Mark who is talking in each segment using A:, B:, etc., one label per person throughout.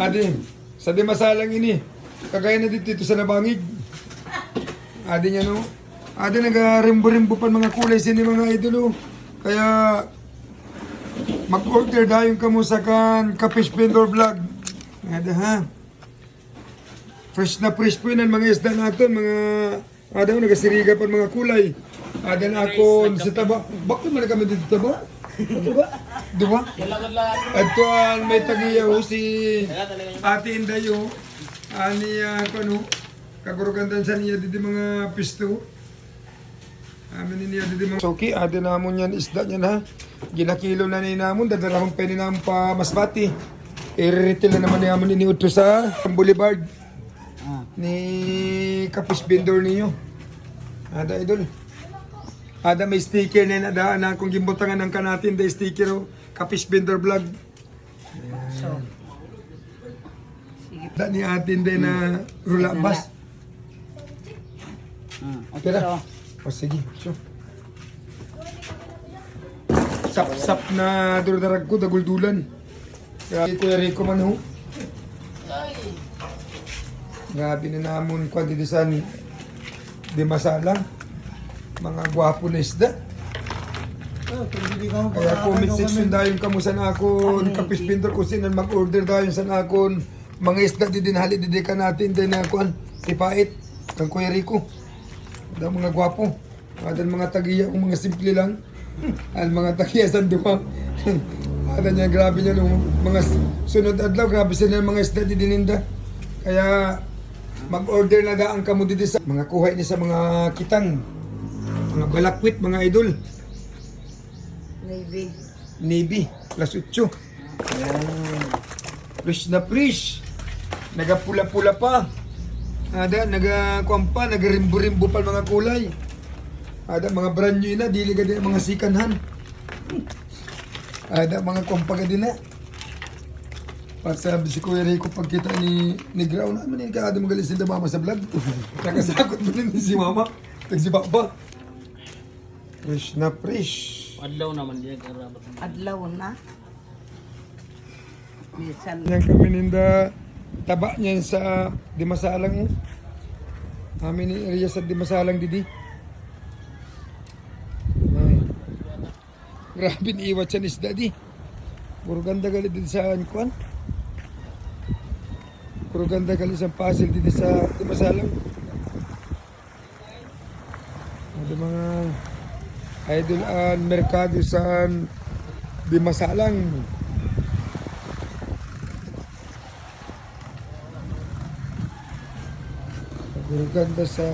A: Adi, sa di masalang ini. Kagaya na dito, dito sa nabangig. Adi niya no. Adi nag-rimbo-rimbo pa mga kulay sini mga idolo. Kaya mag-order dahil kamo sa kan Kapish Vendor Vlog. Adi ha. Fresh na fresh po yun mga isda natin, mga ada mo nagasiriga pa mga kulay. Ada na ako sa taba. Bakit man kami dito taba? Diba? Diba? Ito ang may tagiya ho si Ate Indayo. Ani uh, ano, kagurugandan sa niya dito mga pisto. Amin niya dito mga Soki, ate namon yan isda niya na. Ginakilo na ni namon, dadalahon pa ni namon pa masbati. I-retail na naman naman ni Uto sa Boulevard
B: Ah.
A: ni Kapis Vendor ninyo. Ada idol. Ada may sticker na nadaan na kung gimbutangan ng kanatin da sticker o Kapis Vendor Vlog.
B: So.
A: Da ni atin din na rula bus.
B: Ah, okay, so.
A: O sige. Sap-sap na durdarag ko, daguldulan. Kaya Kuya Rico man ho. Grabe na namon kwa dito sa di masalang. Mga gwapo na isda. Kaya comment section dahil kamusta na ako kapis pintor ko sinan mag-order dahil sa nakon mga isda di din hali di ka natin din na kuan tipait kang Kuya Rico. Da mga gwapo. Ada mga tagiya kung mga simple lang. Al mga tagiya sa duwa. Ada niya grabe niya nung mga sunod adlaw grabe sila mga isda di dininda. Kaya mag-order na daan kamo dito sa mga kuhay ni sa mga kitang. Mga balakwit, mga idol.
B: Maybe.
A: Navy, plus 8. Ayan. Fresh na fresh. Nagapula-pula pa. Ada, nagakuan pa, nagarimbo-rimbo pa mga kulay. Ada, mga brand new na, dili ka din mga sikanhan. Ada, mga kuampa ka din na. At sabi si Kuya Rico, pagkita ni, ni Grau namin, eh, kada magaling sila mama sa vlog. Nakasakot mo din si mama. Tag si Papa. Fresh na fresh.
C: Adlaw naman diyan karabat.
B: Adlaw na. Minsan.
A: Yan kami ninda taba niyan sa Dimasalang eh. Amin ni area sa Dimasalang didi. Ay. Grabe ni iwat siya ni isda di. Puro ganda gali dito sa Anquan. Puro ganda gali sa puzzle dito sa Dimasalang. Ada mga idol an merkado sa Dimasalang. Ganda sa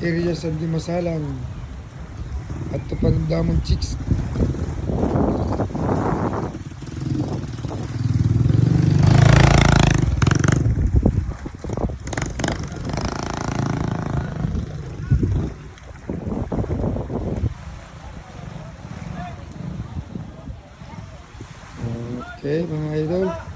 A: area sa Dimasalang at Tupandamon Chicks. Okay, mga idol.